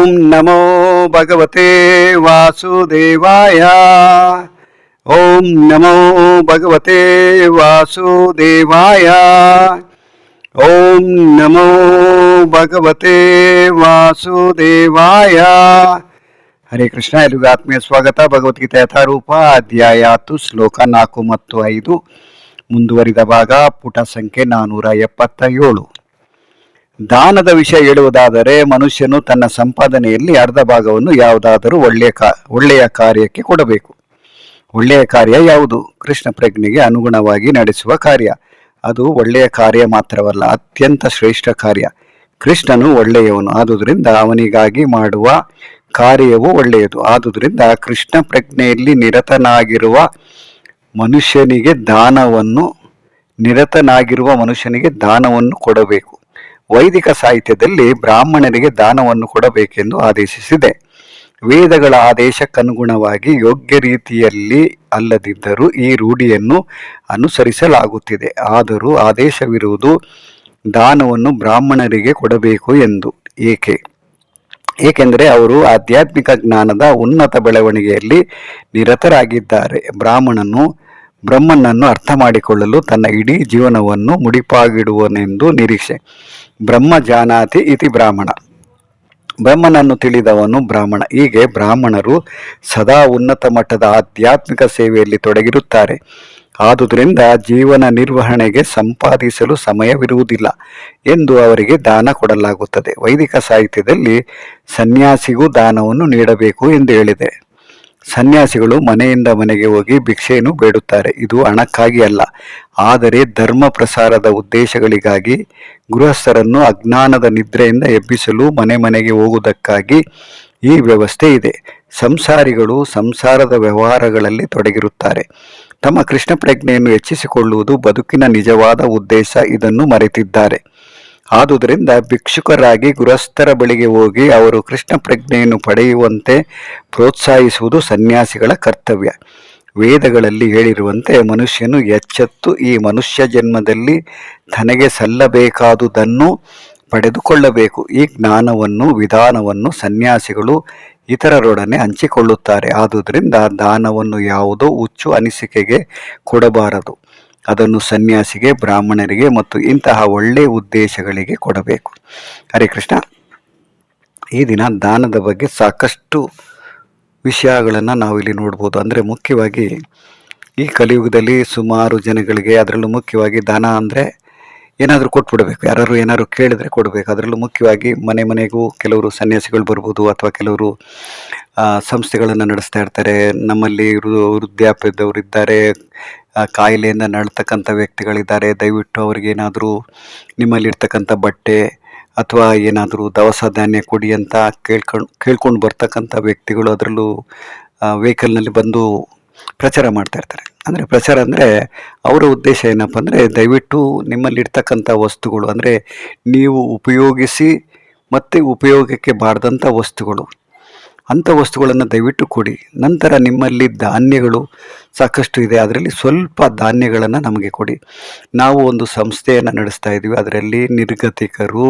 ಓಂ ನಮೋ ಭಗವತೆ ವಾಸುದೇವಾಯ. ಓಂ ನಮೋ ಭಗವತೆ ವಾಸುದೇವಾಯ. ಓಂ ನಮೋ ಭಗವತೆ ವಾಸುದೇವಾಯ. ಹರೇ ಕೃಷ್ಣ ಎಲ್ರಿಗೂ ಆತ್ಮೀಯ ಸ್ವಾಗತ. ಭಗವದ್ಗೀತೆ ಯಥಾರೂಪ, ಅಧ್ಯಾಯ ಹತ್ತು, ಶ್ಲೋಕ ನಾಲ್ಕು ಮತ್ತು ಐದು. ಮುಂದುವರಿದ ಭಾಗ ಪುಟ ಸಂಖ್ಯೆ ನಾನೂರ ಎಪ್ಪತ್ತ ಏಳು ದಾನದ ವಿಷಯ ಹೇಳುವುದಾದರೆ ಮನುಷ್ಯನು ತನ್ನ ಸಂಪಾದನೆಯಲ್ಲಿ ಅರ್ಧ ಭಾಗವನ್ನು ಯಾವುದಾದರೂ ಒಳ್ಳೆಯ ಕಾ, ಒಳ್ಳೆಯ ಕಾರ್ಯಕ್ಕೆ ಕೊಡಬೇಕು. ಒಳ್ಳೆಯ ಕಾರ್ಯ ಯಾವುದು? ಕೃಷ್ಣ ಪ್ರಜ್ಞೆಗೆ ಅನುಗುಣವಾಗಿ ನಡೆಸುವ ಕಾರ್ಯ. ಅದು ಒಳ್ಳೆಯ ಕಾರ್ಯ ಮಾತ್ರವಲ್ಲ, ಅತ್ಯಂತ ಶ್ರೇಷ್ಠ ಕಾರ್ಯ. ಕೃಷ್ಣನು ಒಳ್ಳೆಯವನು, ಆದುದರಿಂದ ಅವನಿಗಾಗಿ ಮಾಡುವ ಕಾರ್ಯವು ಒಳ್ಳೆಯದು. ಆದುದರಿಂದ ಕೃಷ್ಣ ಪ್ರಜ್ಞೆಯಲ್ಲಿ ನಿರತನಾಗಿರುವ ಮನುಷ್ಯನಿಗೆ ದಾನವನ್ನು, ನಿರತನಾಗಿರುವ ಮನುಷ್ಯನಿಗೆ ದಾನವನ್ನು ಕೊಡಬೇಕು. ವೈದಿಕ ಸಾಹಿತ್ಯದಲ್ಲಿ ಬ್ರಾಹ್ಮಣರಿಗೆ ದಾನವನ್ನು ಕೊಡಬೇಕೆಂದು ಆದೇಶಿಸಿದೆ. ವೇದಗಳ ಆದೇಶಕ್ಕನುಗುಣವಾಗಿ ಯೋಗ್ಯ ರೀತಿಯಲ್ಲಿ ಅಲ್ಲದಿದ್ದರೂ ಈ ರೂಢಿಯನ್ನು ಅನುಸರಿಸಲಾಗುತ್ತಿದೆ. ಆದರೂ ಆದೇಶವಿರುವುದು ದಾನವನ್ನು ಬ್ರಾಹ್ಮಣರಿಗೆ ಕೊಡಬೇಕು ಎಂದು. ಏಕೆ? ಏಕೆಂದರೆ ಅವರು ಆಧ್ಯಾತ್ಮಿಕ ಜ್ಞಾನದ ಉನ್ನತ ಬೆಳವಣಿಗೆಯಲ್ಲಿ ನಿರತರಾಗಿದ್ದಾರೆ. ಬ್ರಾಹ್ಮಣನು ಬ್ರಹ್ಮನನ್ನು ಅರ್ಥ ಮಾಡಿಕೊಳ್ಳಲು ತನ್ನ ಇಡೀ ಜೀವನವನ್ನು ಮುಡಿಪಾಗಿಡುವನೆಂದು ನಿರೀಕ್ಷೆ. ಬ್ರಹ್ಮ ಜಾನಾತಿ ಇತಿ ಬ್ರಾಹ್ಮಣ. ಬ್ರಹ್ಮನನ್ನು ತಿಳಿದವನು ಬ್ರಾಹ್ಮಣ. ಹೀಗೆ ಬ್ರಾಹ್ಮಣರು ಸದಾ ಉನ್ನತ ಮಟ್ಟದ ಆಧ್ಯಾತ್ಮಿಕ ಸೇವೆಯಲ್ಲಿ ತೊಡಗಿರುತ್ತಾರೆ. ಆದುದರಿಂದ ಜೀವನ ನಿರ್ವಹಣೆಗೆ ಸಂಪಾದಿಸಲು ಸಮಯವಿರುವುದಿಲ್ಲ ಎಂದು ಅವರಿಗೆ ದಾನ ಕೊಡಲಾಗುತ್ತದೆ. ವೈದಿಕ ಸಾಹಿತ್ಯದಲ್ಲಿ ಸನ್ಯಾಸಿಗೂ ದಾನವನ್ನು ನೀಡಬೇಕು ಎಂದು ಹೇಳಿದೆ. ಸನ್ಯಾಸಿಗಳು ಮನೆಯಿಂದ ಮನೆಗೆ ಹೋಗಿ ಭಿಕ್ಷೆಯನ್ನು ಬೇಡುತ್ತಾರೆ. ಇದು ಹಣಕ್ಕಾಗಿ ಅಲ್ಲ, ಆದರೆ ಧರ್ಮ ಪ್ರಸಾರದ ಉದ್ದೇಶಗಳಿಗಾಗಿ. ಗೃಹಸ್ಥರನ್ನು ಅಜ್ಞಾನದ ನಿದ್ರೆಯಿಂದ ಎಬ್ಬಿಸಲು ಮನೆ ಮನೆಗೆ ಹೋಗುವುದಕ್ಕಾಗಿ ಈ ವ್ಯವಸ್ಥೆ ಇದೆ. ಸಂಸಾರಿಗಳು ಸಂಸಾರದ ವ್ಯವಹಾರಗಳಲ್ಲಿ ತೊಡಗಿರುತ್ತಾರೆ. ತಮ್ಮ ಕೃಷ್ಣ ಪ್ರಜ್ಞೆಯನ್ನು ಹೆಚ್ಚಿಸಿಕೊಳ್ಳುವುದು ಬದುಕಿನ ನಿಜವಾದ ಉದ್ದೇಶ, ಇದನ್ನು ಮರೆತಿದ್ದಾರೆ. ಆದುದರಿಂದ ಭಿಕ್ಷುಕರಾಗಿ ಗುರಸ್ಥರ ಬಳಿಗೆ ಹೋಗಿ ಅವರು ಕೃಷ್ಣ ಪ್ರಜ್ಞೆಯನ್ನು ಪಡೆಯುವಂತೆ ಪ್ರೋತ್ಸಾಹಿಸುವುದು ಸನ್ಯಾಸಿಗಳ ಕರ್ತವ್ಯ. ವೇದಗಳಲ್ಲಿ ಹೇಳಿರುವಂತೆ ಮನುಷ್ಯನು ಎಚ್ಚೆತ್ತು ಈ ಮನುಷ್ಯ ಜನ್ಮದಲ್ಲಿ ತನಗೆ ಸಲ್ಲಬೇಕಾದುದನ್ನು ಪಡೆದುಕೊಳ್ಳಬೇಕು. ಈ ಜ್ಞಾನವನ್ನು, ವಿಧಾನವನ್ನು ಸನ್ಯಾಸಿಗಳು ಇತರರೊಡನೆ ಹಂಚಿಕೊಳ್ಳುತ್ತಾರೆ. ಆದುದರಿಂದ ದಾನವನ್ನು ಯಾವುದೋ ಹುಚ್ಚು ಅನಿಸಿಕೆಗೆ ಕೊಡಬಾರದು. ಅದನ್ನು ಸನ್ಯಾಸಿಗೆ, ಬ್ರಾಹ್ಮಣರಿಗೆ ಮತ್ತು ಇಂತಹ ಒಳ್ಳೆಯ ಉದ್ದೇಶಗಳಿಗೆ ಕೊಡಬೇಕು. ಹರೇ ಕೃಷ್ಣ. ಈ ದಿನ ದಾನದ ಬಗ್ಗೆ ಸಾಕಷ್ಟು ವಿಷಯಗಳನ್ನು ನಾವಿಲ್ಲಿ ನೋಡ್ಬೋದು. ಅಂದರೆ ಮುಖ್ಯವಾಗಿ ಈ ಕಲಿಯುಗದಲ್ಲಿ ಸುಮಾರು ಜನಗಳಿಗೆ ಅದರಲ್ಲೂ ಮುಖ್ಯವಾಗಿ ದಾನ ಅಂದರೆ ಏನಾದರೂ ಕೊಟ್ಬಿಡಬೇಕು. ಯಾರು ಏನಾದ್ರು ಕೇಳಿದ್ರೆ ಕೊಡಬೇಕು. ಅದರಲ್ಲೂ ಮುಖ್ಯವಾಗಿ ಮನೆ ಮನೆಗೂ ಕೆಲವರು ಸನ್ಯಾಸಿಗಳು ಬರ್ಬೋದು ಅಥವಾ ಕೆಲವರು ಸಂಸ್ಥೆಗಳನ್ನು ನಡೆಸ್ತಾ ಇರ್ತಾರೆ. ನಮ್ಮಲ್ಲಿ ವೃದ್ಧಾಪ್ಯದವರು ಇದ್ದಾರೆ. ಕಾಯಿಲೆಯಿಂದ ನಡ್ತಕ್ಕಂಥ ವ್ಯಕ್ತಿಗಳಿದ್ದಾರೆ. ದಯವಿಟ್ಟು ಅವ್ರಿಗೇನಾದರೂ ನಿಮ್ಮಲ್ಲಿರ್ತಕ್ಕಂಥ ಬಟ್ಟೆ ಅಥವಾ ಏನಾದರೂ ದವಸ ಧಾನ್ಯ ಕೊಡಿ ಅಂತ ಕೇಳ್ಕೊಂಡು ಕೇಳ್ಕೊಂಡು ಬರ್ತಕ್ಕಂಥ ವ್ಯಕ್ತಿಗಳು ಅದರಲ್ಲೂ ವೆಹಿಕಲ್ನಲ್ಲಿ ಬಂದು ಪ್ರಚಾರ ಮಾಡ್ತಾ ಇರ್ತಾರೆ. ಅಂದರೆ ಪ್ರಚಾರ ಅಂದರೆ ಅವರ ಉದ್ದೇಶ ಏನಪ್ಪ ಅಂದರೆ ದಯವಿಟ್ಟು ನಿಮ್ಮಲ್ಲಿರ್ತಕ್ಕಂಥ ವಸ್ತುಗಳು, ಅಂದರೆ ನೀವು ಉಪಯೋಗಿಸಿ ಮತ್ತೆ ಉಪಯೋಗಕ್ಕೆ ಬಾರದಂಥ ವಸ್ತುಗಳು. ಅಂಥ ವಸ್ತುಗಳನ್ನು ದಯವಿಟ್ಟು ಕೊಡಿ. ನಂತರ ನಿಮ್ಮಲ್ಲಿ ಧಾನ್ಯಗಳು ಸಾಕಷ್ಟು ಇದೆ, ಅದರಲ್ಲಿ ಸ್ವಲ್ಪ ಧಾನ್ಯಗಳನ್ನು ನಮಗೆ ಕೊಡಿ. ನಾವು ಒಂದು ಸಂಸ್ಥೆಯನ್ನು ನಡೆಸ್ತಾ ಇದ್ದೀವಿ ಅದರಲ್ಲಿ ನಿರ್ಗತಿಕರು,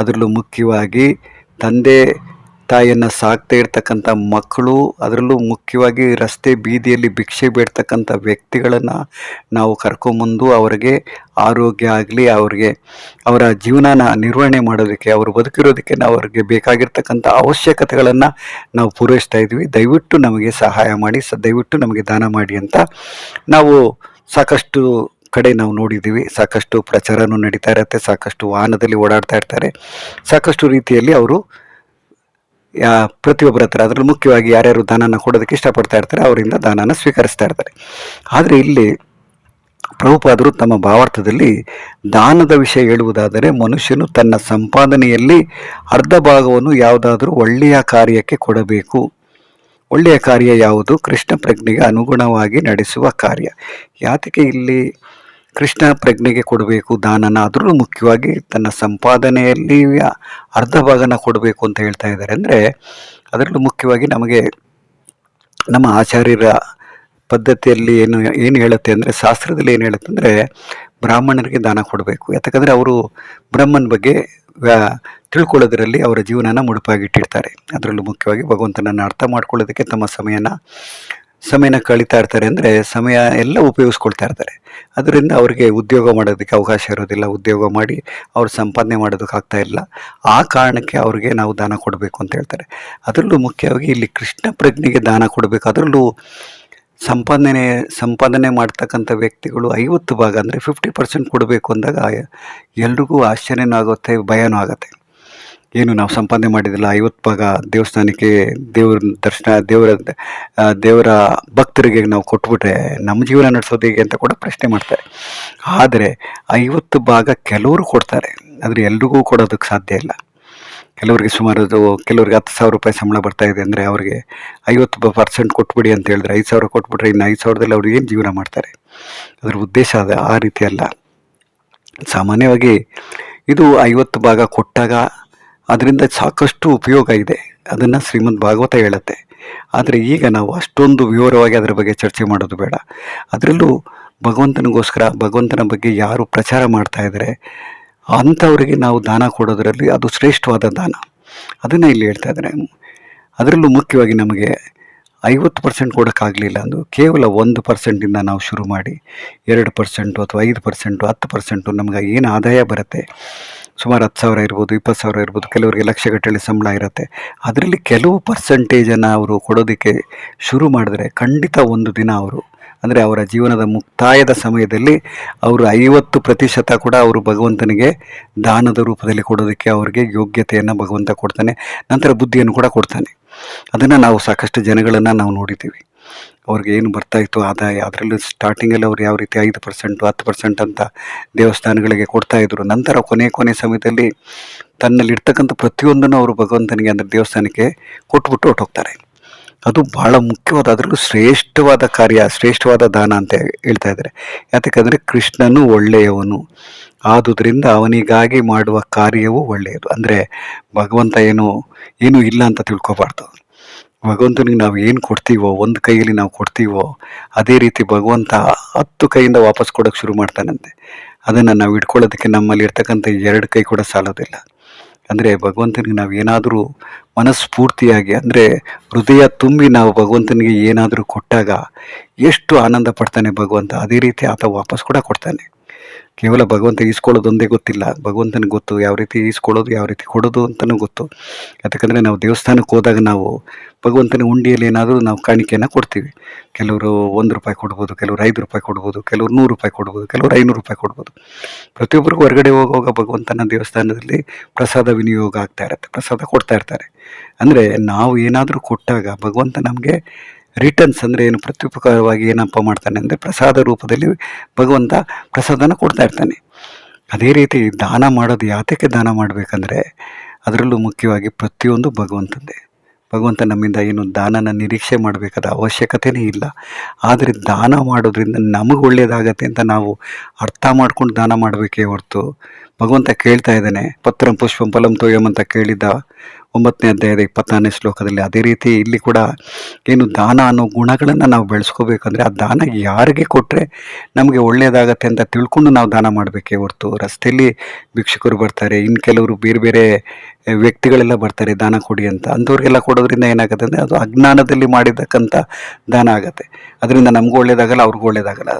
ಅದರಲ್ಲೂ ಮುಖ್ಯವಾಗಿ ತಂದೆ ತಾಯಿಯನ್ನು ಸಾಕ್ತಾ ಇರ್ತಕ್ಕಂಥ ಮಕ್ಕಳು, ಅದರಲ್ಲೂ ಮುಖ್ಯವಾಗಿ ರಸ್ತೆ ಬೀದಿಯಲ್ಲಿ ಭಿಕ್ಷೆ ಬೇಡ್ತಕ್ಕಂಥ ವ್ಯಕ್ತಿಗಳನ್ನು ನಾವು ಕರ್ಕೊಂಬಂದು ಅವರಿಗೆ ಆರೋಗ್ಯ ಆಗಲಿ, ಅವ್ರಿಗೆ ಅವರ ಜೀವನನ ನಿರ್ವಹಣೆ ಮಾಡೋದಕ್ಕೆ, ಅವರು ಬದುಕಿರೋದಕ್ಕೆ ನಾವು ಅವ್ರಿಗೆ ಬೇಕಾಗಿರ್ತಕ್ಕಂಥ ಅವಶ್ಯಕತೆಗಳನ್ನು ನಾವು ಪೂರೈಸ್ತಾ ಇದ್ವಿ. ದಯವಿಟ್ಟು ನಮಗೆ ಸಹಾಯ ಮಾಡಿ, ಸ, ದಯವಿಟ್ಟು ನಮಗೆ ದಾನ ಮಾಡಿ ಅಂತ ನಾವು ಸಾಕಷ್ಟು ಕಡೆ ನಾವು ನೋಡಿದ್ದೀವಿ. ಸಾಕಷ್ಟು ಪ್ರಚಾರನೂ ನಡೀತಾ ಇರುತ್ತೆ, ಸಾಕಷ್ಟು ವಾಹನದಲ್ಲಿ ಓಡಾಡ್ತಾ ಇರ್ತಾರೆ. ಸಾಕಷ್ಟು ರೀತಿಯಲ್ಲಿ ಅವರು ಪ್ರತಿಯೊಬ್ಬರ ಹತ್ರ, ಅದರಲ್ಲಿ ಮುಖ್ಯವಾಗಿ ಯಾರ್ಯಾರು ದಾನನ ಕೊಡೋದಕ್ಕೆ ಇಷ್ಟಪಡ್ತಾ ಇರ್ತಾರೆ, ಅವರಿಂದ ದಾನನ ಸ್ವೀಕರಿಸ್ತಾ ಇರ್ತಾರೆ. ಆದರೆ ಇಲ್ಲಿ ಪ್ರಭುಪಾದರು ತಮ್ಮ ಭಾವಾರ್ಥದಲ್ಲಿ ದಾನದ ವಿಷಯ ಹೇಳುವುದಾದರೆ ಮನುಷ್ಯನು ತನ್ನ ಸಂಪಾದನೆಯಲ್ಲಿ ಅರ್ಧ ಭಾಗವನ್ನು ಯಾವುದಾದರೂ ಒಳ್ಳೆಯ ಕಾರ್ಯಕ್ಕೆ ಕೊಡಬೇಕು. ಒಳ್ಳೆಯ ಕಾರ್ಯ ಯಾವುದು? ಕೃಷ್ಣ ಪ್ರಜ್ಞೆಗೆ ಅನುಗುಣವಾಗಿ ನಡೆಸುವ ಕಾರ್ಯ. ಯಾತಕ್ಕೆ ಇಲ್ಲಿ ಕೃಷ್ಣ ಪ್ರಜ್ಞೆಗೆ ಕೊಡಬೇಕು ದಾನನ ಅದರಲ್ಲೂ ಮುಖ್ಯವಾಗಿ ತನ್ನ ಸಂಪಾದನೆಯಲ್ಲಿ ಅರ್ಧ ಭಾಗನ ಕೊಡಬೇಕು ಅಂತ ಹೇಳ್ತಾ ಇದ್ದಾರೆ. ಅಂದರೆ ಅದರಲ್ಲೂ ಮುಖ್ಯವಾಗಿ ನಮಗೆ ನಮ್ಮ ಆಚಾರ್ಯರ ಪದ್ಧತಿಯಲ್ಲಿ ಏನು ಏನು ಹೇಳುತ್ತೆ ಅಂದರೆ, ಶಾಸ್ತ್ರದಲ್ಲಿ ಏನು ಹೇಳುತ್ತೆ ಅಂದರೆ, ಬ್ರಾಹ್ಮಣರಿಗೆ ದಾನ ಕೊಡಬೇಕು. ಯಾಕಂದರೆ ಅವರು ಬ್ರಹ್ಮನ ಬಗ್ಗೆ ತಿಳ್ಕೊಳ್ಳೋದರಲ್ಲಿ ಅವರ ಜೀವನನ ಮುಡುಪಾಗಿಟ್ಟಿರ್ತಾರೆ. ಅದರಲ್ಲೂ ಮುಖ್ಯವಾಗಿ ಭಗವಂತನನ್ನು ಅರ್ಥ ಮಾಡ್ಕೊಳ್ಳೋದಕ್ಕೆ ತಮ್ಮ ಸಮಯನ ಸಮಯನ ಕಳೀತಾ ಇರ್ತಾರೆ ಅಂದರೆ ಸಮಯ ಎಲ್ಲ ಉಪಯೋಗಿಸ್ಕೊಳ್ತಾ ಇರ್ತಾರೆ. ಅದರಿಂದ ಅವರಿಗೆ ಉದ್ಯೋಗ ಮಾಡೋದಕ್ಕೆ ಅವಕಾಶ ಇರೋದಿಲ್ಲ, ಉದ್ಯೋಗ ಮಾಡಿ ಅವ್ರು ಸಂಪಾದನೆ ಮಾಡೋದಕ್ಕೆ ಆಗ್ತಾ ಇಲ್ಲ. ಆ ಕಾರಣಕ್ಕೆ ಅವ್ರಿಗೆ ನಾವು ದಾನ ಕೊಡಬೇಕು ಅಂತ ಹೇಳ್ತಾರೆ. ಅದರಲ್ಲೂ ಮುಖ್ಯವಾಗಿ ಇಲ್ಲಿ ಕೃಷ್ಣ ಪ್ರಜ್ಞೆಗೆ ದಾನ ಕೊಡಬೇಕು. ಅದರಲ್ಲೂ ಸಂಪಾದನೆ ಸಂಪಾದನೆ ಮಾಡ್ತಕ್ಕಂಥ ವ್ಯಕ್ತಿಗಳು ಐವತ್ತು ಭಾಗ ಅಂದರೆ ಫಿಫ್ಟಿ ಪರ್ಸೆಂಟ್ ಕೊಡಬೇಕು ಅಂದಾಗ ಎಲ್ರಿಗೂ ಆಶ್ಚರ್ಯನೂ ಆಗುತ್ತೆ, ಭಯನೂ ಆಗುತ್ತೆ. ಏನು ನಾವು ಸಂಪಾದನೆ ಮಾಡಿದಿಲ್ಲ ಐವತ್ತು ಭಾಗ ದೇವಸ್ಥಾನಕ್ಕೆ ದೇವ್ರ ದರ್ಶನ, ದೇವರ ದೇವರ ಭಕ್ತರಿಗೆ ನಾವು ಕೊಟ್ಬಿಟ್ರೆ ನಮ್ಮ ಜೀವನ ನಡೆಸೋದು ಹೇಗೆ ಅಂತ ಕೂಡ ಪ್ರಶ್ನೆ ಮಾಡ್ತಾರೆ. ಆದರೆ ಐವತ್ತು ಭಾಗ ಕೆಲವರು ಕೊಡ್ತಾರೆ, ಆದರೆ ಎಲ್ರಿಗೂ ಕೊಡೋದಕ್ಕೆ ಸಾಧ್ಯ ಇಲ್ಲ. ಕೆಲವರಿಗೆ ಸುಮಾರು ಕೆಲವ್ರಿಗೆ ಹತ್ತು ಸಾವಿರ ರೂಪಾಯಿ ಸಂಬಳ ಬರ್ತಾ ಇದೆ ಅಂದರೆ ಅವ್ರಿಗೆ ಐವತ್ತು ಪರ್ಸೆಂಟ್ ಕೊಟ್ಬಿಡಿ ಅಂತ ಹೇಳಿದ್ರೆ ಐದು ಸಾವಿರ ಕೊಟ್ಬಿಟ್ರೆ ಇನ್ನು ಐದು ಸಾವಿರದಲ್ಲಿ ಅವ್ರಿಗೆ ಏನು ಜೀವನ ಮಾಡ್ತಾರೆ? ಅದರ ಉದ್ದೇಶ ಅದು, ಆ ರೀತಿ ಅಲ್ಲ. ಸಾಮಾನ್ಯವಾಗಿ ಇದು ಐವತ್ತು ಭಾಗ ಕೊಟ್ಟಾಗ ಅದರಿಂದ ಸಾಕಷ್ಟು ಉಪಯೋಗ ಇದೆ. ಅದನ್ನು ಶ್ರೀಮದ್ ಭಾಗವತ ಹೇಳುತ್ತೆ. ಆದರೆ ಈಗ ನಾವು ಅಷ್ಟೊಂದು ವಿವರವಾಗಿ ಅದರ ಬಗ್ಗೆ ಚರ್ಚೆ ಮಾಡೋದು ಬೇಡ. ಅದರಲ್ಲೂ ಭಗವಂತನಿಗೋಸ್ಕರ, ಭಗವಂತನ ಬಗ್ಗೆ ಯಾರು ಪ್ರಚಾರ ಮಾಡ್ತಾ ಇದ್ದಾರೆ ಅಂಥವರಿಗೆ ನಾವು ದಾನ ಕೊಡೋದರಲ್ಲಿ ಅದು ಶ್ರೇಷ್ಠವಾದ ದಾನ. ಅದನ್ನು ಇಲ್ಲಿ ಹೇಳ್ತಾ ಇದ್ದಾರೆ. ಅದರಲ್ಲೂ ಮುಖ್ಯವಾಗಿ ನಮಗೆ ಐವತ್ತು ಪರ್ಸೆಂಟ್ ಕೊಡೋಕ್ಕಾಗಲಿಲ್ಲ ಅಂದು ಕೇವಲ ಒಂದು ಪರ್ಸೆಂಟಿಂದ ನಾವು ಶುರು ಮಾಡಿ, ಎರಡು ಪರ್ಸೆಂಟು ಅಥವಾ ಐದು ಪರ್ಸೆಂಟು ಹತ್ತು ಪರ್ಸೆಂಟು ನಮ್ಗೆ ಏನು ಆದಾಯ ಬರುತ್ತೆ ಸುಮಾರು ಹತ್ತು ಸಾವಿರ ಇರ್ಬೋದು, ಇಪ್ಪತ್ತು ಸಾವಿರ ಇರ್ಬೋದು, ಕೆಲವರಿಗೆ ಲಕ್ಷಗಟ್ಟಲೆ ಸಂಬಳ ಇರುತ್ತೆ. ಅದರಲ್ಲಿ ಕೆಲವು ಪರ್ಸೆಂಟೇಜನ್ನು ಅವರು ಕೊಡೋದಕ್ಕೆ ಶುರು ಮಾಡಿದ್ರೆ ಖಂಡಿತ ಒಂದು ದಿನ ಅವರು, ಅಂದರೆ ಅವರ ಜೀವನದ ಮುಕ್ತಾಯದ ಸಮಯದಲ್ಲಿ ಅವರು ಐವತ್ತು ಪ್ರತಿಶತ ಕೂಡ ಅವರು ಭಗವಂತನಿಗೆ ದಾನದ ರೂಪದಲ್ಲಿ ಕೊಡೋದಕ್ಕೆ ಅವರಿಗೆ ಯೋಗ್ಯತೆಯನ್ನು ಭಗವಂತ ಕೊಡ್ತಾನೆ. ನಂತರ ಬುದ್ಧಿಯನ್ನು ಕೂಡ ಕೊಡ್ತಾನೆ. ಅದನ್ನು ನಾವು ಸಾಕಷ್ಟು ಜನಗಳನ್ನು ನಾವು ನೋಡಿದ್ದೀವಿ. ಅವ್ರಿಗೆ ಏನು ಬರ್ತಾ ಇತ್ತು ಆದಾಯ, ಅದರಲ್ಲೂ ಸ್ಟಾರ್ಟಿಂಗಲ್ಲಿ ಅವ್ರು ಯಾವ ರೀತಿ ಐದು ಪರ್ಸೆಂಟು ಹತ್ತು ಪರ್ಸೆಂಟ್ ಅಂತ ದೇವಸ್ಥಾನಗಳಿಗೆ ಕೊಡ್ತಾ ಇದ್ರು. ನಂತರ ಕೊನೆ ಕೊನೆ ಸಮಯದಲ್ಲಿ ತನ್ನಲ್ಲಿ ಇರ್ತಕ್ಕಂಥ ಪ್ರತಿಯೊಂದನ್ನು ಅವರು ಭಗವಂತನಿಗೆ ಅಂದರೆ ದೇವಸ್ಥಾನಕ್ಕೆ ಕೊಟ್ಬಿಟ್ಟು ಹೋಗ್ತಾರೆ ಅದು ಬಹಳ ಮುಖ್ಯವಾದ, ಅದರಲ್ಲೂ ಶ್ರೇಷ್ಠವಾದ ಕಾರ್ಯ, ಶ್ರೇಷ್ಠವಾದ ದಾನ ಅಂತ ಹೇಳ್ತಾ ಇದ್ದಾರೆ. ಯಾತಕ್ಕಂದರೆ ಕೃಷ್ಣನು ಒಳ್ಳೆಯವನು. ಆದುದರಿಂದ ಅವನಿಗಾಗಿ ಮಾಡುವ ಕಾರ್ಯವು ಒಳ್ಳೆಯದು. ಅಂದರೆ ಭಗವಂತ ಏನು, ಏನೂ ಇಲ್ಲ ಅಂತ ತಿಳ್ಕೊಬಾರ್ದು. ಭಗವಂತನಿಗೆ ನಾವು ಏನು ಕೊಡ್ತೀವೋ, ಒಂದು ಕೈಯಲ್ಲಿ ನಾವು ಕೊಡ್ತೀವೋ, ಅದೇ ರೀತಿ ಭಗವಂತ ಹತ್ತು ಕೈಯಿಂದ ವಾಪಸ್ ಕೊಡೋಕ್ಕೆ ಶುರು ಮಾಡ್ತಾನಂತೆ. ಅದನ್ನು ನಾವು ಇಟ್ಕೊಳ್ಳೋದಕ್ಕೆ ನಮ್ಮಲ್ಲಿ ಇರ್ತಕ್ಕಂಥ ಎರಡು ಕೈ ಕೂಡ ಸಾಲೋದಿಲ್ಲ. ಅಂದರೆ ಭಗವಂತನಿಗೆ ನಾವು ಏನಾದರೂ ಮನಸ್ಫೂರ್ತಿಯಾಗಿ, ಅಂದರೆ ಹೃದಯ ತುಂಬಿ ನಾವು ಭಗವಂತನಿಗೆ ಏನಾದರೂ ಕೊಟ್ಟಾಗ, ಎಷ್ಟು ಆನಂದ ಪಡ್ತಾನೆ ಭಗವಂತ? ಅದೇ ರೀತಿ ಆತ ವಾಪಸ್ ಕೂಡ ಕೊಡ್ತಾನೆ. ಕೇವಲ ಭಗವಂತ ಈಸ್ಕೊಳ್ಳೋದೊಂದೇ ಗೊತ್ತಿಲ್ಲ. ಭಗವಂತನಿಗೆ ಗೊತ್ತು ಯಾವ ರೀತಿ ಈಸ್ಕೊಳ್ಳೋದು, ಯಾವ ರೀತಿ ಕೊಡೋದು ಅಂತಲೂ ಗೊತ್ತು. ಯಾಕಂದರೆ ನಾವು ದೇವಸ್ಥಾನಕ್ಕೆ ಹೋದಾಗ ನಾವು ಭಗವಂತನ ಉಂಡಿಯಲ್ಲಿ ಏನಾದರೂ ನಾವು ಕಾಣಿಕೆಯನ್ನು ಕೊಡ್ತೀವಿ. ಕೆಲವರು ಒಂದು ರೂಪಾಯಿ ಕೊಡ್ಬೋದು, ಕೆಲವರು ಐದು ರೂಪಾಯಿ ಕೊಡ್ಬೋದು, ಕೆಲವರು ನೂರು ರೂಪಾಯಿ ಕೊಡ್ಬೋದು, ಕೆಲವರು ಐನೂರು ರೂಪಾಯಿ ಕೊಡ್ಬೋದು. ಪ್ರತಿಯೊಬ್ಬರಿಗೂ ಹೊರಗಡೆ ಹೋಗುವಾಗ ಭಗವಂತನ ದೇವಸ್ಥಾನದಲ್ಲಿ ಪ್ರಸಾದ ವಿನಿಯೋಗ ಆಗ್ತಾ ಇರುತ್ತೆ, ಪ್ರಸಾದ ಕೊಡ್ತಾ ಇರ್ತಾರೆ. ಅಂದರೆ ನಾವು ಏನಾದರೂ ಕೊಟ್ಟಾಗ ಭಗವಂತ ನಮಗೆ ರಿಟರ್ನ್ಸ್ ಅಂದರೆ ಏನು? ಪ್ರತ್ಯುಪಕಾರವಾಗಿ ಏನಪ್ಪ ಮಾಡ್ತಾನೆ ಅಂದರೆ ಪ್ರಸಾದ ರೂಪದಲ್ಲಿ ಭಗವಂತ ಪ್ರಸಾದನ ಕೊಡ್ತಾ ಇರ್ತಾನೆ. ಅದೇ ರೀತಿ ದಾನ ಮಾಡೋದು ಯಾತಕ್ಕೆ ದಾನ ಮಾಡಬೇಕಂದ್ರೆ ಅದರಲ್ಲೂ ಮುಖ್ಯವಾಗಿ ಪ್ರತಿಯೊಂದು ಭಗವಂತಂದೇ. ಭಗವಂತ ನಮ್ಮಿಂದ ಏನು ದಾನನ ನಿರೀಕ್ಷೆ ಮಾಡಬೇಕಾದ ಅವಶ್ಯಕತೆಯೇ ಇಲ್ಲ. ಆದರೆ ದಾನ ಮಾಡೋದ್ರಿಂದ ನಮಗೆ ಒಳ್ಳೆಯದಾಗತ್ತೆ ಅಂತ ನಾವು ಅರ್ಥ ಮಾಡ್ಕೊಂಡು ದಾನ ಮಾಡಬೇಕೇ ಹೊರತು. ಭಗವಂತ ಕೇಳ್ತಾ ಇದ್ದಾನೆ, ಪತ್ರಂ ಪುಷ್ಪಂ ಫಲಂ ತೋಯಂ ಅಂತ ಕೇಳಿದ್ದ ಒಂಬತ್ತನೇ ಅಧ್ಯಾಯದ ಇಪ್ಪತ್ತಾರನೇ ಶ್ಲೋಕದಲ್ಲಿ ಅದೇ ರೀತಿ ಇಲ್ಲಿ ಕೂಡ ಏನು ದಾನ ಅನ್ನೋ ಗುಣಗಳನ್ನು ನಾವು ಬೆಳೆಸ್ಕೋಬೇಕಂದ್ರೆ ಆ ದಾನ ಯಾರಿಗೆ ಕೊಟ್ಟರೆ ನಮಗೆ ಒಳ್ಳೆಯದಾಗತ್ತೆ ಅಂತ ತಿಳ್ಕೊಂಡು ನಾವು ದಾನ ಮಾಡಬೇಕೇ ಹೊರತು. ರಸ್ತೆಯಲ್ಲಿ ಭಿಕ್ಷುಕರು ಬರ್ತಾರೆ ಇನ್ನು ಕೆಲವರು ಬೇರೆ ಬೇರೆ ವ್ಯಕ್ತಿಗಳೆಲ್ಲ ಬರ್ತಾರೆ ದಾನ ಕೊಡಿ ಅಂತ. ಅಂಥವ್ರಿಗೆಲ್ಲ ಕೊಡೋದ್ರಿಂದ ಏನಾಗುತ್ತೆ ಅಂದರೆ ಅದು ಅಜ್ಞಾನದಲ್ಲಿ ಮಾಡಿದ್ದಕ್ಕಂಥ ದಾನ ಆಗುತ್ತೆ. ಅದರಿಂದ ನಮಗೂ ಒಳ್ಳೆಯದಾಗಲ್ಲ ಅವ್ರಿಗೂ ಒಳ್ಳೆಯದಾಗಲ್ಲ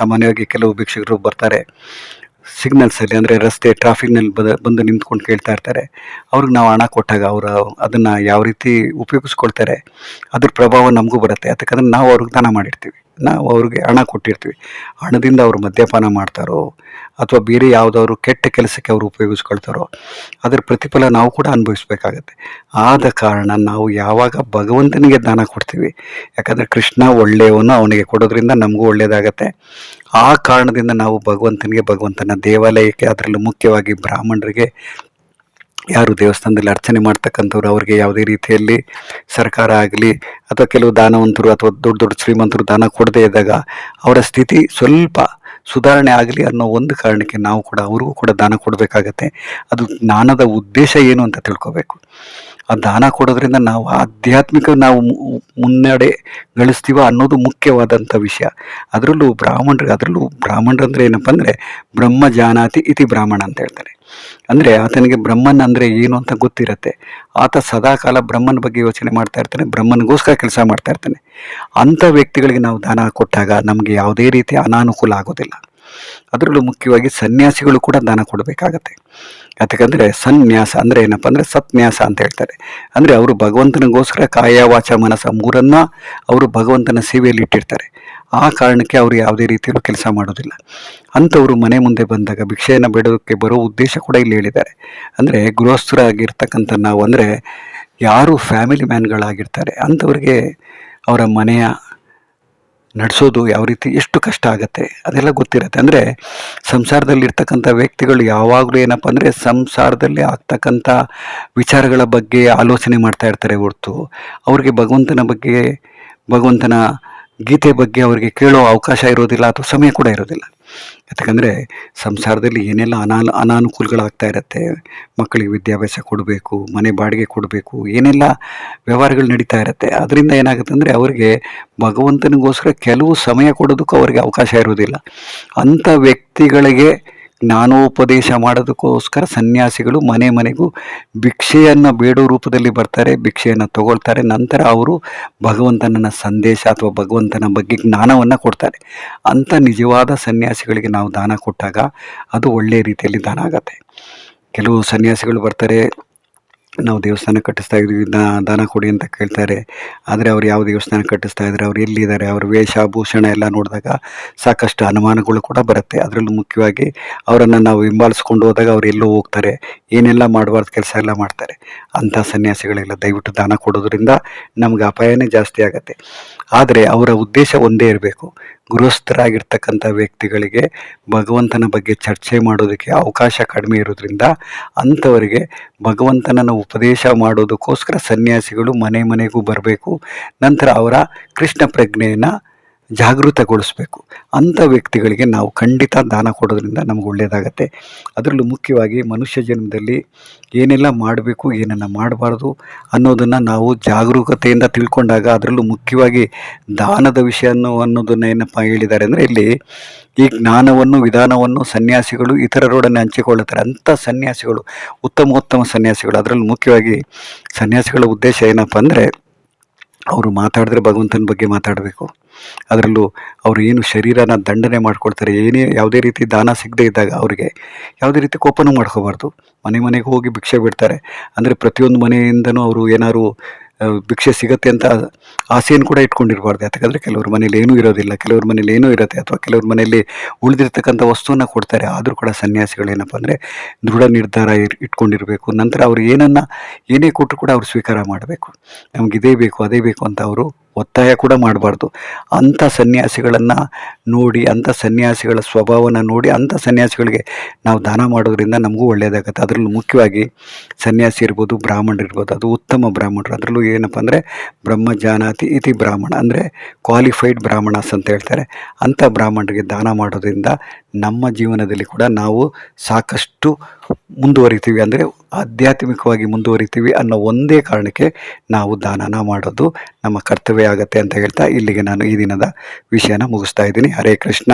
ಸಾಮಾನ್ಯವಾಗಿ ಕೆಲವು ಭಿಕ್ಷುಕರು ಬರ್ತಾರೆ ಸಿಗ್ನಲ್ಸಲ್ಲಿ ಅಂದರೆ ರಸ್ತೆ ಟ್ರಾಫಿಕ್ನಲ್ಲಿ ಬದ, ಬಂದು ನಿಂತ್ಕೊಂಡು ಕೇಳ್ತಾ ಇರ್ತಾರೆ. ಅವ್ರಿಗೆ ನಾವು ಹಣ ಕೊಟ್ಟಾಗ ಅವರು ಅದನ್ನು ಯಾವ ರೀತಿ ಉಪಯೋಗಿಸ್ಕೊಳ್ತಾರೆ, ಅದ್ರ ಪ್ರಭಾವ ನಮಗೂ ಬರುತ್ತೆ. ಯಾಕಂದರೆ ನಾವು ಅವ್ರಿಗೆ ದಾನ ಮಾಡಿರ್ತೀವಿ. ನಾವು ಅವ್ರಿಗೆ ಹಣ ಕೊಟ್ಟಿರ್ತೀವಿ. ಹಣದಿಂದ ಅವರು ಮದ್ಯಪಾನ ಮಾಡ್ತಾರೋ ಅಥವಾ ಬೇರೆ ಯಾವುದಾದ್ರು ಕೆಟ್ಟ ಕೆಲಸಕ್ಕೆ ಅವರು ಉಪಯೋಗಿಸ್ಕೊಳ್ತಾರೋ ಅದರ ಪ್ರತಿಫಲ ನಾವು ಕೂಡ ಅನುಭವಿಸ್ಬೇಕಾಗತ್ತೆ. ಆದ ಕಾರಣ ನಾವು ಯಾವಾಗ ಭಗವಂತನಿಗೆ ದಾನ ಕೊಡ್ತೀವಿ, ಯಾಕಂದರೆ ಕೃಷ್ಣ ಒಳ್ಳೆಯವನು, ಅವನಿಗೆ ಕೊಡೋದ್ರಿಂದ ನಮಗೂ ಒಳ್ಳೆಯದಾಗತ್ತೆ ಆ ಕಾರಣದಿಂದ ನಾವು ಭಗವಂತನಿಗೆ, ಭಗವಂತನ ದೇವಾಲಯಕ್ಕೆ, ಅದರಲ್ಲೂ ಮುಖ್ಯವಾಗಿ ಬ್ರಾಹ್ಮಣರಿಗೆ ಯಾರು ದೇವಸ್ಥಾನದಲ್ಲಿ ಅರ್ಚನೆ ಮಾಡ್ತಕ್ಕಂಥವ್ರು ಅವರಿಗೆ ಯಾವುದೇ ರೀತಿಯಲ್ಲಿ ಸರ್ಕಾರ ಆಗಲಿ ಅಥವಾ ಕೆಲವು ದಾನವಂತರು ಅಥವಾ ದೊಡ್ಡ ದೊಡ್ಡ ಶ್ರೀಮಂತರು ದಾನ ಕೊಡದೇ ಇದ್ದಾಗ ಅವರ ಸ್ಥಿತಿ ಸ್ವಲ್ಪ ಸುಧಾರಣೆ ಆಗಲಿ ಅನ್ನೋ ಒಂದು ಕಾರಣಕ್ಕೆ ನಾವು ಕೂಡ ಅವ್ರಿಗೂ ಕೂಡ ದಾನ ಕೊಡಬೇಕಾಗತ್ತೆ. ಅದು ಜ್ಞಾನದ ಉದ್ದೇಶ ಏನು ಅಂತ ತಿಳ್ಕೊಬೇಕು. ಆ ದಾನ ಕೊಡೋದ್ರಿಂದ ನಾವು ಆಧ್ಯಾತ್ಮಿಕ ನಾವು ಮುನ್ನಡೆ ಗಳಿಸ್ತೀವ ಅನ್ನೋದು ಮುಖ್ಯವಾದಂಥ ವಿಷಯ. ಅದರಲ್ಲೂ ಬ್ರಾಹ್ಮಣರಿಗೆ ಅದರಲ್ಲೂ ಬ್ರಾಹ್ಮಣರು ಅಂದರೆ ಏನಪ್ಪ ಅಂದರೆ ಬ್ರಹ್ಮ ಜಾನಾತಿ ಇತಿ ಬ್ರಾಹ್ಮಣ ಅಂತ ಹೇಳ್ತಾರೆ. ಅಂದರೆ ಆತನಿಗೆ ಬ್ರಹ್ಮನ್ ಅಂದರೆ ಏನು ಅಂತ ಗೊತ್ತಿರತ್ತೆ. ಆತ ಸದಾಕಾಲ ಬ್ರಹ್ಮನ ಬಗ್ಗೆ ಯೋಚನೆ ಮಾಡ್ತಾ ಇರ್ತಾನೆ, ಬ್ರಹ್ಮನಿಗೋಸ್ಕರ ಕೆಲಸ ಮಾಡ್ತಾ ಇರ್ತಾನೆ. ಅಂಥ ವ್ಯಕ್ತಿಗಳಿಗೆ ನಾವು ದಾನ ಕೊಟ್ಟಾಗ ನಮಗೆ ಯಾವುದೇ ರೀತಿಯ ಅನಾನುಕೂಲ ಆಗೋದಿಲ್ಲ. ಅದರಲ್ಲೂ ಮುಖ್ಯವಾಗಿ ಸನ್ಯಾಸಿಗಳು ಕೂಡ ದಾನ ಕೊಡಬೇಕಾಗತ್ತೆ. ಯಾಕಂದರೆ ಸನ್ಯಾಸ ಅಂದರೆ ಏನಪ್ಪ ಅಂದರೆ ಸತ್ನ್ಯಾಸ ಅಂತ ಹೇಳ್ತಾರೆ. ಅಂದರೆ ಅವರು ಭಗವಂತನಿಗೋಸ್ಕರ ಕಾಯ ವಾಚ ಮನಸ ಮೂರನ್ನ ಅವರು ಭಗವಂತನ ಸೇವೆಯಲ್ಲಿ ಇಟ್ಟಿರ್ತಾರೆ. ಆ ಕಾರಣಕ್ಕೆ ಅವರು ಯಾವುದೇ ರೀತಿಯಲ್ಲೂ ಕೆಲಸ ಮಾಡೋದಿಲ್ಲ. ಅಂಥವರು ಮನೆ ಮುಂದೆ ಬಂದಾಗ ಭಿಕ್ಷೆಯನ್ನು ಬೇಡೋದಕ್ಕೆ ಬರೋ ಉದ್ದೇಶ ಕೂಡ ಇಲ್ಲಿ ಹೇಳಿದ್ದಾರೆ. ಅಂದರೆ ಗೃಹಸ್ಥರಾಗಿರ್ತಕ್ಕಂಥ ನಾವು ಅಂದರೆ ಯಾರು ಫ್ಯಾಮಿಲಿ ಮ್ಯಾನ್ಗಳಾಗಿರ್ತಾರೆ ಅಂಥವ್ರಿಗೆ ಅವರ ಮನೆಯ ನಡೆಸೋದು ಯಾವ ರೀತಿ ಎಷ್ಟು ಕಷ್ಟ ಆಗುತ್ತೆ ಅದೆಲ್ಲ ಗೊತ್ತಿರುತ್ತೆ. ಅಂದರೆ ಸಂಸಾರದಲ್ಲಿರ್ತಕ್ಕಂಥ ವ್ಯಕ್ತಿಗಳು ಯಾವಾಗಲೂ ಏನಪ್ಪ ಅಂದರೆ ಸಂಸಾರದಲ್ಲಿ ಆಗ್ತಕ್ಕಂಥ ವಿಚಾರಗಳ ಬಗ್ಗೆ ಆಲೋಚನೆ ಮಾಡ್ತಾ ಇರ್ತಾರೆ ಹೊರ್ತು. ಅವ್ರಿಗೆ ಭಗವಂತನ ಬಗ್ಗೆ ಭಗವಂತನ ಗೀತೆ ಬಗ್ಗೆ ಅವರಿಗೆ ಕೇಳೋ ಅವಕಾಶ ಇರೋದಿಲ್ಲ ಅಥವಾ ಸಮಯ ಕೂಡ ಇರೋದಿಲ್ಲ. ಯಾಕಂದರೆ ಸಂಸಾರದಲ್ಲಿ ಏನೆಲ್ಲ ಅನಾನು ಅನಾನುಕೂಲಗಳಾಗ್ತಾ ಇರುತ್ತೆ. ಮಕ್ಕಳಿಗೆ ವಿದ್ಯಾಭ್ಯಾಸ ಕೊಡಬೇಕು, ಮನೆ ಬಾಡಿಗೆ ಕೊಡಬೇಕು, ಏನೆಲ್ಲ ವ್ಯವಹಾರಗಳು ನಡೀತಾ ಇರುತ್ತೆ. ಅದರಿಂದ ಏನಾಗುತ್ತೆ ಅಂದರೆ ಅವರಿಗೆ ಭಗವಂತನಿಗೋಸ್ಕರ ಕೆಲವು ಸಮಯ ಕೊಡೋದಕ್ಕೂ ಅವರಿಗೆ ಅವಕಾಶ ಇರೋದಿಲ್ಲ. ಅಂಥ ವ್ಯಕ್ತಿಗಳಿಗೆ ಜ್ಞಾನೋಪದೇಶ ಮಾಡೋದಕ್ಕೋಸ್ಕರ ಸನ್ಯಾಸಿಗಳು ಮನೆ ಮನೆಗೂ ಭಿಕ್ಷೆಯನ್ನು ಬೇಡೋ ರೂಪದಲ್ಲಿ ಬರ್ತಾರೆ, ಭಿಕ್ಷೆಯನ್ನು ತಗೊಳ್ತಾರೆ. ನಂತರ ಅವರು ಭಗವಂತನನ್ನ ಸಂದೇಶ ಅಥವಾ ಭಗವಂತನ ಬಗ್ಗೆ ಜ್ಞಾನವನ್ನು ಕೊಡ್ತಾರೆ. ಅಂಥ ನಿಜವಾದ ಸನ್ಯಾಸಿಗಳಿಗೆ ನಾವು ದಾನ ಕೊಟ್ಟಾಗ ಅದು ಒಳ್ಳೆಯ ರೀತಿಯಲ್ಲಿ ದಾನ ಆಗತ್ತೆ. ಕೆಲವು ಸನ್ಯಾಸಿಗಳು ಬರ್ತಾರೆ ನಾವು ದೇವಸ್ಥಾನ ಕಟ್ಟಿಸ್ತಾ ಇದ್ದೀವಿ ದಾನ ಕೊಡಿ ಅಂತ ಕೇಳ್ತಾರೆ. ಆದರೆ ಅವ್ರು ಯಾವ ದೇವಸ್ಥಾನ ಕಟ್ಟಿಸ್ತಾ ಇದ್ದಾರೆ, ಅವ್ರು ಎಲ್ಲಿದ್ದಾರೆ, ಅವ್ರ ವೇಷಭೂಷಣ ಎಲ್ಲ ನೋಡಿದಾಗ ಸಾಕಷ್ಟು ಅನುಮಾನಗಳು ಕೂಡ ಬರುತ್ತೆ. ಅದರಲ್ಲೂ ಮುಖ್ಯವಾಗಿ ಅವರನ್ನು ನಾವು ಹಿಂಬಾಲಿಸ್ಕೊಂಡು ಹೋದಾಗ ಅವ್ರು ಎಲ್ಲೋ ಹೋಗ್ತಾರೆ. ಏನೆಲ್ಲ ಮಾಡಬಾರ್ದು ಕೆಲಸ ಎಲ್ಲ ಮಾಡ್ತಾರೆ. ಅಂಥ ಸನ್ಯಾಸಿಗಳೆಲ್ಲ. ದಯವಿಟ್ಟು ದಾನ ಕೊಡೋದ್ರಿಂದ ನಮ್ಗೆ ಅಪಾಯನೇ ಜಾಸ್ತಿ ಆಗುತ್ತೆ. ಆದರೆ ಅವರ ಉದ್ದೇಶ ಒಂದೇ ಇರಬೇಕು. ಗೃಹಸ್ಥರಾಗಿರ್ತಕ್ಕಂಥ ವ್ಯಕ್ತಿಗಳಿಗೆ ಭಗವಂತನ ಬಗ್ಗೆ ಚರ್ಚೆ ಮಾಡೋದಕ್ಕೆ ಅವಕಾಶ ಕಡಿಮೆ ಇರೋದ್ರಿಂದ ಅಂಥವರಿಗೆ ಭಗವಂತನನ್ನು ಉಪದೇಶ ಮಾಡೋದಕ್ಕೋಸ್ಕರ ಸನ್ಯಾಸಿಗಳು ಮನೆ ಮನೆಗೂ ಬರಬೇಕು. ನಂತರ ಅವರ ಕೃಷ್ಣ ಪ್ರಜ್ಞೆಯನ್ನು ಜಾಗೃತಗೊಳಿಸಬೇಕು. ಅಂಥ ವ್ಯಕ್ತಿಗಳಿಗೆ ನಾವು ಖಂಡಿತ ದಾನ ಕೊಡೋದ್ರಿಂದ ನಮ್ಗೆ ಒಳ್ಳೆಯದಾಗತ್ತೆ ಅದರಲ್ಲೂ ಮುಖ್ಯವಾಗಿ ಮನುಷ್ಯ ಜನ್ಮದಲ್ಲಿ ಏನೆಲ್ಲ ಮಾಡಬೇಕು, ಏನೆಲ್ಲ ಮಾಡಬಾರ್ದು ಅನ್ನೋದನ್ನು ನಾವು ಜಾಗರೂಕತೆಯಿಂದ ತಿಳ್ಕೊಂಡಾಗ ಅದರಲ್ಲೂ ಮುಖ್ಯವಾಗಿ ದಾನದ ವಿಷಯ ಅನ್ನೋ ಅನ್ನೋದನ್ನು ಏನಪ್ಪ ಹೇಳಿದ್ದಾರೆ ಅಂದರೆ ಇಲ್ಲಿ ಈ ಜ್ಞಾನವನ್ನು, ವಿಧಾನವನ್ನು ಸನ್ಯಾಸಿಗಳು ಇತರರೊಡನೆ ಹಂಚಿಕೊಳ್ಳುತ್ತಾರೆ. ಅಂಥ ಸನ್ಯಾಸಿಗಳು ಉತ್ತಮ ಉತ್ತಮ ಸನ್ಯಾಸಿಗಳು. ಅದರಲ್ಲೂ ಮುಖ್ಯವಾಗಿ ಸನ್ಯಾಸಿಗಳ ಉದ್ದೇಶ ಏನಪ್ಪ ಅಂದರೆ ಅವರು ಮಾತಾಡಿದ್ರೆ ಭಗವಂತನ ಬಗ್ಗೆ ಮಾತಾಡಬೇಕು. ಅದರಲ್ಲೂ ಅವರು ಏನು ಶರೀರನ ದಂಡನೆ ಮಾಡ್ಕೊಳ್ತಾರೆ ಏನೇ ಯಾವುದೇ ರೀತಿ ದಾನ ಸಿಗದೇ ಇದ್ದಾಗ ಅವರಿಗೆ ಯಾವುದೇ ರೀತಿ ಕೋಪನೂ ಮಾಡ್ಕೋಬಾರ್ದು. ಮನೆ ಮನೆಗೆ ಹೋಗಿ ಭಿಕ್ಷೆ ಬಿಡ್ತಾರೆ. ಅಂದರೆ ಪ್ರತಿಯೊಂದು ಮನೆಯಿಂದನೂ ಅವರು ಏನಾದ್ರು ಭಿಕ್ಷೆ ಸಿಗತ್ತೆ ಅಂತ ಆಸೆಯನ್ನು ಕೂಡ ಇಟ್ಕೊಂಡಿರಬಾರ್ದು. ಯಾಕಂದರೆ ಕೆಲವ್ರ ಮನೇಲಿ ಏನೂ ಇರೋದಿಲ್ಲ. ಕೆಲವ್ರ ಮನೇಲಿ ಏನೂ ಇರುತ್ತೆ ಅಥವಾ ಕೆಲವ್ರ ಮನೆಯಲ್ಲಿ ಉಳಿದಿರ್ತಕ್ಕಂಥ ವಸ್ತುವನ್ನು ಕೊಡ್ತಾರೆ. ಆದರೂ ಕೂಡ ಸನ್ಯಾಸಿಗಳು ಏನಪ್ಪ ಅಂದರೆ ದೃಢ ನಿರ್ಧಾರ ಇಟ್ಕೊಂಡಿರಬೇಕು. ನಂತರ ಅವರು ಏನನ್ನು ಏನೇ ಕೊಟ್ಟರು ಕೂಡ ಅವರು ಸ್ವೀಕಾರ ಮಾಡಬೇಕು. ನಮಗೆ ಇದೇ ಬೇಕು, ಅದೇ ಬೇಕು ಅಂತ ಅವರು ಒತ್ತಾಯ ಕೂಡ ಮಾಡಬಾರ್ದು. ಅಂಥ ಸನ್ಯಾಸಿಗಳನ್ನು ನೋಡಿ, ಅಂಥ ಸನ್ಯಾಸಿಗಳ ಸ್ವಭಾವನ ನೋಡಿ, ಅಂಥ ಸನ್ಯಾಸಿಗಳಿಗೆ ನಾವು ದಾನ ಮಾಡೋದ್ರಿಂದ ನಮಗೂ ಒಳ್ಳೆಯದಾಗುತ್ತೆ ಅದರಲ್ಲೂ ಮುಖ್ಯವಾಗಿ ಸನ್ಯಾಸಿ ಇರ್ಬೋದು ಬ್ರಾಹ್ಮಣ ಇರ್ಬೋದು, ಅದು ಉತ್ತಮ ಬ್ರಾಹ್ಮಣರು. ಅದರಲ್ಲೂ ಏನಪ್ಪ ಅಂದರೆ ಬ್ರಹ್ಮಜಾನಾತಿ ಇತಿ ಬ್ರಾಹ್ಮಣ ಅಂದರೆ ಕ್ವಾಲಿಫೈಡ್ ಬ್ರಾಹ್ಮಣಸ್ ಅಂತ ಹೇಳ್ತಾರೆ. ಅಂಥ ಬ್ರಾಹ್ಮಣರಿಗೆ ದಾನ ಮಾಡೋದ್ರಿಂದ ನಮ್ಮ ಜೀವನದಲ್ಲಿ ಕೂಡ ನಾವು ಸಾಕಷ್ಟು ಮುಂದುವರಿತೀವಿ ಅಂದರೆ ಆಧ್ಯಾತ್ಮಿಕವಾಗಿ ಮುಂದುವರಿತೀವಿ ಅನ್ನೋ ಒಂದೇ ಕಾರಣಕ್ಕೆ ನಾವು ದಾನನ ಮಾಡೋದು ನಮ್ಮ ಕರ್ತವ್ಯ ಆಗತ್ತೆ ಅಂತ ಹೇಳ್ತಾ ಇಲ್ಲಿಗೆ ನಾನು ಈ ದಿನದ ವಿಷಯನ ಮುಗಿಸ್ತಾ ಇದ್ದೀನಿ. ಹರೇ ಕೃಷ್ಣ.